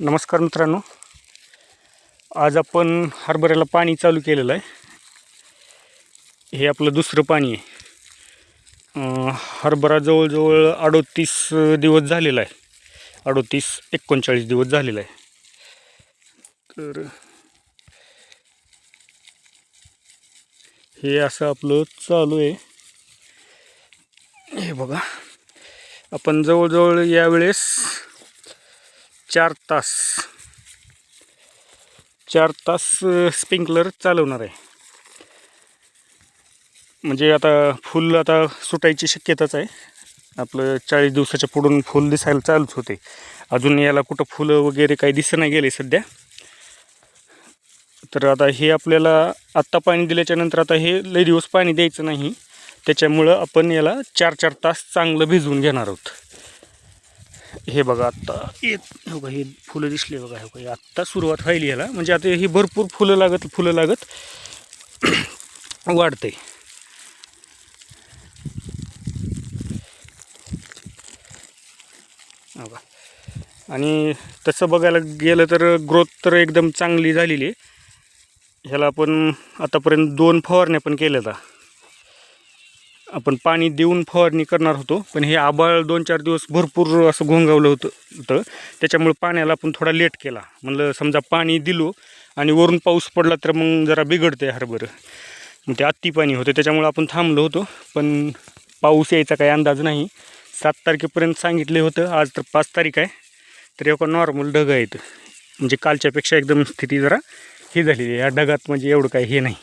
नमस्कार मित्रांनो. आज आपण हरभऱ्याला पाणी चालू केलेलं आहे. हे आपलं दुसरं पाणी आहे. हरभरा जवळजवळ अडोतीस दिवस झालेला आहे. अडोतीस एकोणचाळीस दिवस झालेला आहे. तर हे असं आपलं चालू आहे. हे बघा. आपण जवळजवळ यावेळेस चार तास. चार तास स्प्रिंकलर चालवणार आहे. म्हणजे आता फुल आता सुटायची शक्यताच आहे. आपलं चाळीस दिवसाच्या पुढून फुल दिसायला चालूच होते. अजून याला कुठं फुलं वगैरे काही दिसत नाही गेले सध्या. तर आता हे आपल्याला आत्ता पाणी दिल्याच्या नंतर आता हे लई दिवस पाणी द्यायचं नाही. त्याच्यामुळं आपण याला चार चार तास चांगलं भिजवून घेणार आहोत. हे बघा आत्ता. एक हो का हे फुलं दिसले बघा हो का हे आत्ता सुरुवात व्हायली ह्याला. म्हणजे आता ही भरपूर फुलं लागत फुलं लागत वाढते. बघा. आणि तसं बघायला गेलं तर ग्रोथ तर एकदम चांगली झालेली आहे. ह्याला आपण आतापर्यंत दोन फवारण्या पण केल्या आपण पाणी देऊन फवारणी करणार होतो पण हे आबाळ दोन चार दिवस भरपूर असं घोंगावलं होतं होतं. त्याच्यामुळे पाण्याला आपण थोडा लेट केला. म्हणलं समजा पाणी दिलो आणि वरून पाऊस पडला तर मग जरा बिघडते हरभरं. मग ते अति पाणी होतं त्याच्यामुळे आपण थांबलो होतो पण पाऊस यायचा काही अंदाज नाही. सात तारखेपर्यंत सांगितले होतं आज तर पाच तारीख आहे तर एका नॉर्मल ढग आहेत. म्हणजे कालच्यापेक्षा एकदम स्थिती जरा ही झालेली आहे या ढगात म्हणजे एवढं काही हे नाही.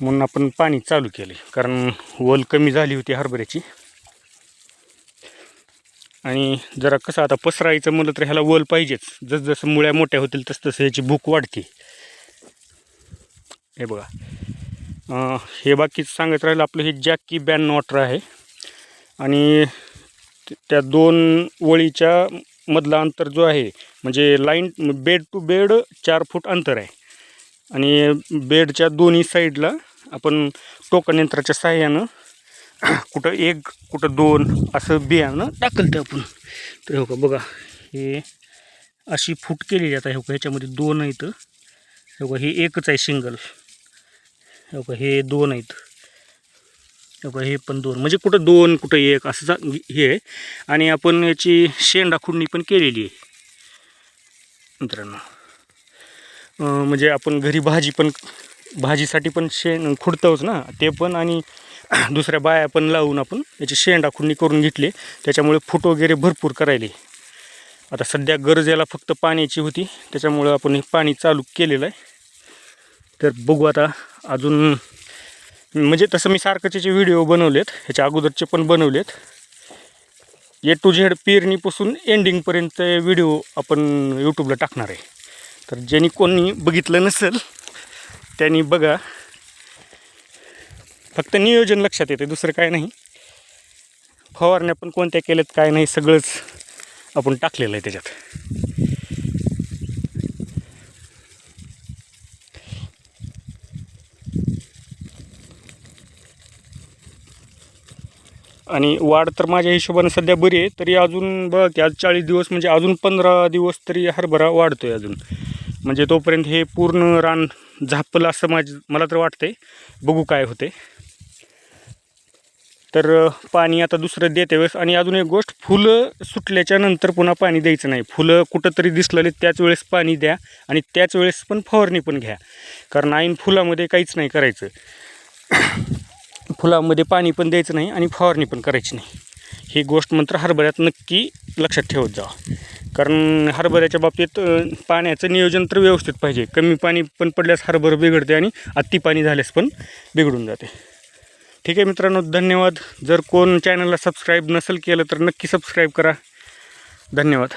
म्हणून आपण पाणी चालू केले कारण वल कमी झाली होती हरभऱ्याची. आणि जरा कसं आता पसरायचं म्हणलं तर ह्याला वल पाहिजेच. जसजसं मुळ्या मोठ्या होतील तसतसं ह्याची भूक वाढते. हे बघा. हे बाकी सांगत राहिलं आपलं हे जॅकी बॅन वॉटर आहे. आणि त्या दोन वळीच्या मधला अंतर जो आहे म्हणजे लाईन बेड टू बेड चार फूट अंतर आहे. आणि बेडच्या दोन्ही साईडला आपण टोकन यंत्राच्या सहाय्यानं कुठं एक कुठं दोन असं बियाणं टाकलं ते आपण. तर हो का बघा हे अशी फूट केलेली आता. हो का ह्याच्यामध्ये दोन आहेत. हो का हे एकच आहे सिंगल. हो का हे दोन आहेत. हो का हे पण दोन. म्हणजे कुठं दोन कुठं एक असं जा- हे आहे. आणि आपण याची शेंडा खुडणी पण केलेली आहे. मित्रांनो म्हणजे आपण घरी भाजी पण भाजीसाठी पण शेण खुडतोच ना ते पण आणि दुसऱ्या बाया पण लावून आपण याची शेंडा खुडणी करून घेतली. त्याच्यामुळे फूट वगैरे भरपूर करायले. आता सध्या गरज याला फक्त पाण्याची होती त्याच्यामुळं आपण हे पाणी चालू केलेलं आहे. तर बघू आता अजून म्हणजे तसं मी सारखंचे व्हिडिओ बनवलेत ह्याच्या अगोदरचे पण बनवलेत. ए टू झेड पेरणीपासून एंडिंगपर्यंत व्हिडिओ आपण यूट्यूबला टाकणार आहे. तर ज्यांनी कोणी बघितलं नसेल त्यांनी बघा. फक्त नियोजन लक्षात येते दुसरं काय नाही. फवारण्या पण कोणत्या केल्यात काय नाही सगळंच आपण टाकलेलं आहे त्याच्यात. आणि वाढ तर माझ्या हिशोबाने सध्या बरी आहे तरी अजून बघ की आज चाळीस दिवस म्हणजे अजून पंधरा दिवस तरी हरभरा वाढतोय अजून. म्हणजे तोपर्यंत हे पूर्ण रान झापलं असं माझ मला तर वाटते बघू काय होते. तर पाणी आता दुसरं देते वेळेस. आणि अजून एक गोष्ट फुलं सुटल्याच्या नंतर पुन्हा पाणी द्यायचं नाही. फुलं कुठंतरी दिसलेले त्याच वेळेस पाणी द्या आणि त्याच वेळेस पण फवारणी पण घ्या. कारण ऐन फुलामध्ये काहीच नाही करायचं. फुलामध्ये पाणी पण द्यायचं नाही आणि फवारणी पण करायची नाही. ही गोष्ट मात्र हरभऱ्यात नक्की लक्षात ठेवत जावा. कारण हरभऱ्याच्या बाबतीत पाण्याचं नियोजन तर व्यवस्थित पाहिजे. कमी पाणी पण पडल्यास हरभर बिघडते आणि अति पाणी झाल्यास पण बिघडून जाते. ठीक आहे मित्रांनो धन्यवाद. जर कोण चॅनलला सबस्क्राईब नसेल केलं तर नक्की सबस्क्राईब करा. धन्यवाद.